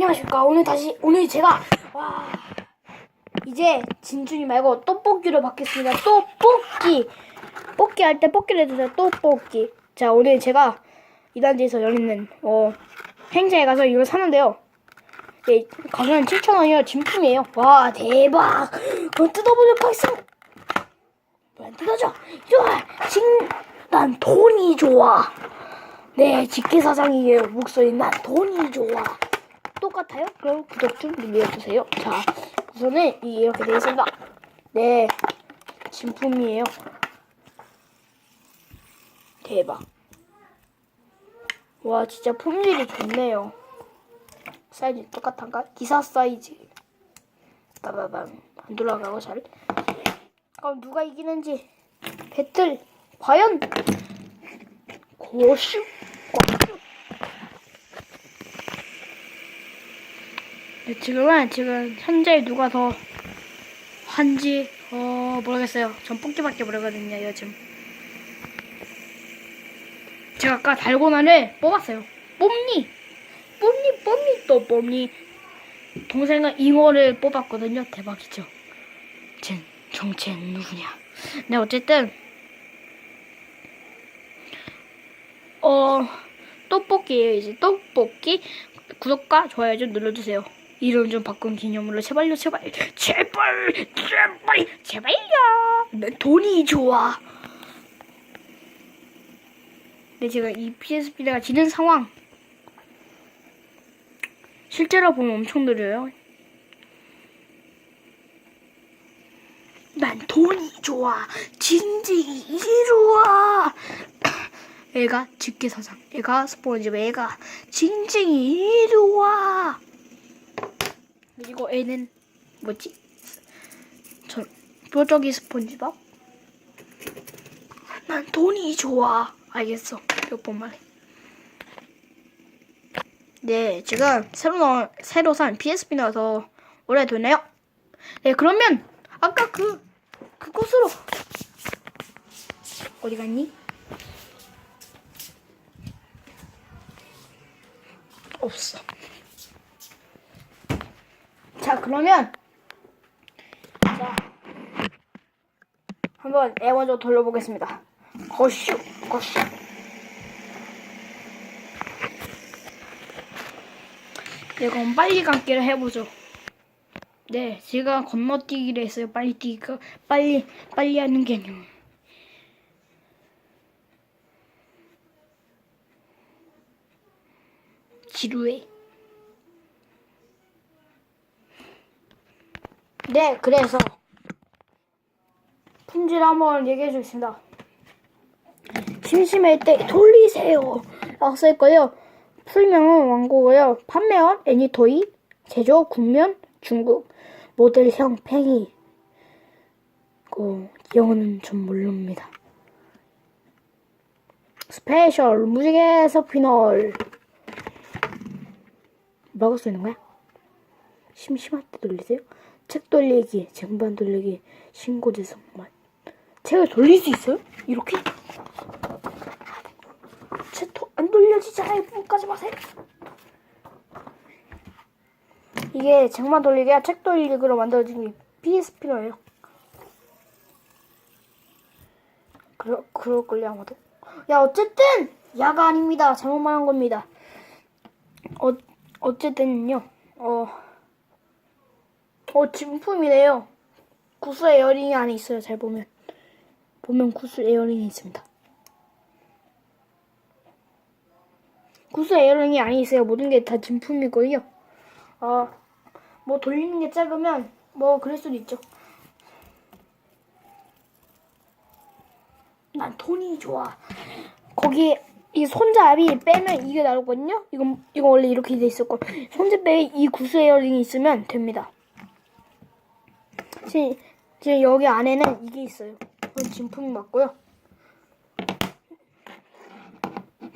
안녕하십니까. 오늘 다시 오늘 제가 와 이제 진준이 말고 떡볶이로 바뀌었습니다. 떡볶이 뽑기 할 때 뽑기를 해주세요. 떡볶이 자 오늘 제가 이단지에서 열리는 어 행사에 가서 이걸 사는데요. 네, 가격은 7,000원이에요. 진품이에요. 와 대박. 그럼 뜯어보도록 하겠습니다 안 뜯어져 좋아. 징난 돈이 좋아. 네 직계사장이에요. 목소리. 난 돈이 좋아 똑같아요? 그럼 구독 좀 눌러주세요. 자, 우선은 이- 이렇게 되어 있습니다. 네, 진품이에요. 대박. 와, 진짜 품질이 좋네요. 사이즈 똑같은가? 기사 사이즈. 빠바밤. 안 돌아가고 잘. 그럼 누가 이기는지 배틀 과연 고슈 고슈 네, 지금은 지금 현재 누가 더 한지 어 모르겠어요. 전 뽑기밖에 모르거든요 요즘. 제가 아까 달고나를 뽑았어요. 뽑니? 뽑니? 뽑니? 또 뽑니? 동생은 잉어를 뽑았거든요. 대박이죠. 쟨 정체는 누구냐? 네 어쨌든 어 떡볶이에요 이제 떡볶이 구독과 좋아요 좀 눌러주세요. 이름 좀 바꾼 기념으로 제발요 제발. 제발 제발 제발요. 내 돈이 좋아. 근데 제가 이 PSP가 지는 상황. 실제로 보면 엄청 느려요. 난 돈이 좋아. 진지 이리와 애가 집게사장. 애가 스폰지밥. 애가 징징이 이리와 그리고 애는 뭐지? 저 뾰족이 스폰지밥? 난 돈이 좋아. 알겠어. 몇번 말해. 네, 지금 새로 나온 새로 산 PSP 나와서 오래됐네요. 네, 그러면 아까 그 그곳으로 어디 갔니? 없어. 자 그러면 자 한번 애 먼저 돌려보겠습니다. 거슈 거슈. 네 그럼 빨리 감기를 해보죠. 네 제가 건너뛰기를 했어요. 빨리 뛰기가 빨리 빨리 하는 게 아니고. 지루해. 네, 그래서 품질 한번 얘기해 주겠습니다. 심심할 때 돌리세요. 라고 써있고요. 풀명은 왕고고요. 판매원 애니토이, 제조 국면 중국, 모델형 팽이. 그 영어는 좀 모릅니다. 스페셜 무지개 서피널. 뭐라고 쓰는 거야? 심심할 때 돌리세요? 책 돌리기, 쟁반 돌리기, 신고지 성만. 책을 돌릴 수 있어요? 이렇게? 책안 돌려지잖아요. 까지 마세요. 이게 쟁반 돌리기야 책 돌리기로 만들어진 게 PSP로예요. 그러, 그럴걸요, 아마도. 야, 어쨌든! 야가 아닙니다. 잘못 말한 겁니다. 어, 어쨌든요, 어, 어, 진품이래요. 구스 에어링이 안에 있어요. 잘 보면. 보면 구스 에어링이 있습니다. 구스 에어링이 안에 있어요. 모든 게 다 진품이고요. 어, 뭐 돌리는 게 작으면 뭐 그럴 수도 있죠. 난 돈이 좋아. 거기 이 손잡이 빼면 이게 나오거든요. 이건 이거 원래 이렇게 돼 있었고 손잡이에 이 구스 에어링이 있으면 됩니다. 지금, 여기 안에는 이게 있어요. 이건 진품이 맞고요.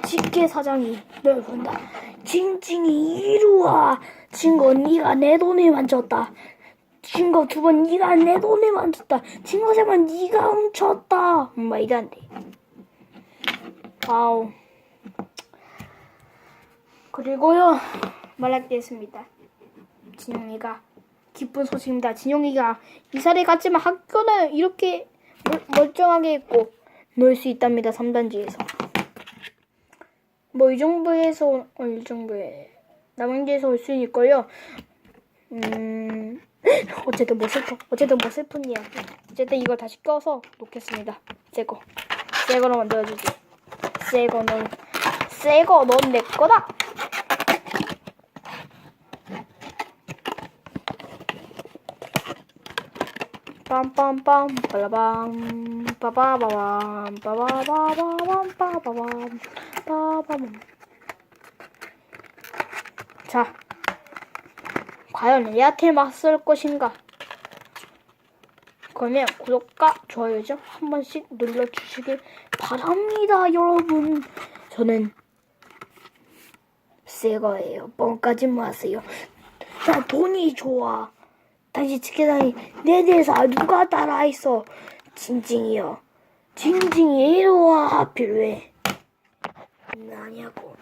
직계 사장이 널 본다. 징징이 이리와. 친구 네가 내 돈을 만졌다. 친구 두번 네가 내 돈을 만졌다. 친구 세번 네가 훔쳤다. 음, 말도 안 돼. 와우. 그리고요 말할 게 있습니다. 진영이가 기쁜 소식입니다. 진영이가 이사를 갔지만 학교는 이렇게 멀- 멀쩡하게 있고 놀 수 있답니다. 3단지에서. 뭐 이 정도에서 어, 이 정도에 남은지에서 올 수는 있고요. 음 어쨌든 뭐 슬퍼. 어쨌든 뭐 슬픈 이야기. 어쨌든 이걸 다시 껴서 놓겠습니다. 새거. 새거로 만들어주지. 새거는 새거 넌 내 거다. 빰빰빰 빠라밤 빠바바밤 빠바바바밤 빠바밤 빠바밤. 자 과연 얘한테 맞설 것인가? 그러면 구독과 좋아요죠 한 번씩 눌러주시길 바랍니다 여러분. 저는 새 거예요. 뻥까지 마세요. 나 돈이 좋아 당신 지켜다니 내 대해서 누가 따라했어? 징징이요 징징이 이리 와 하필 왜 나냐고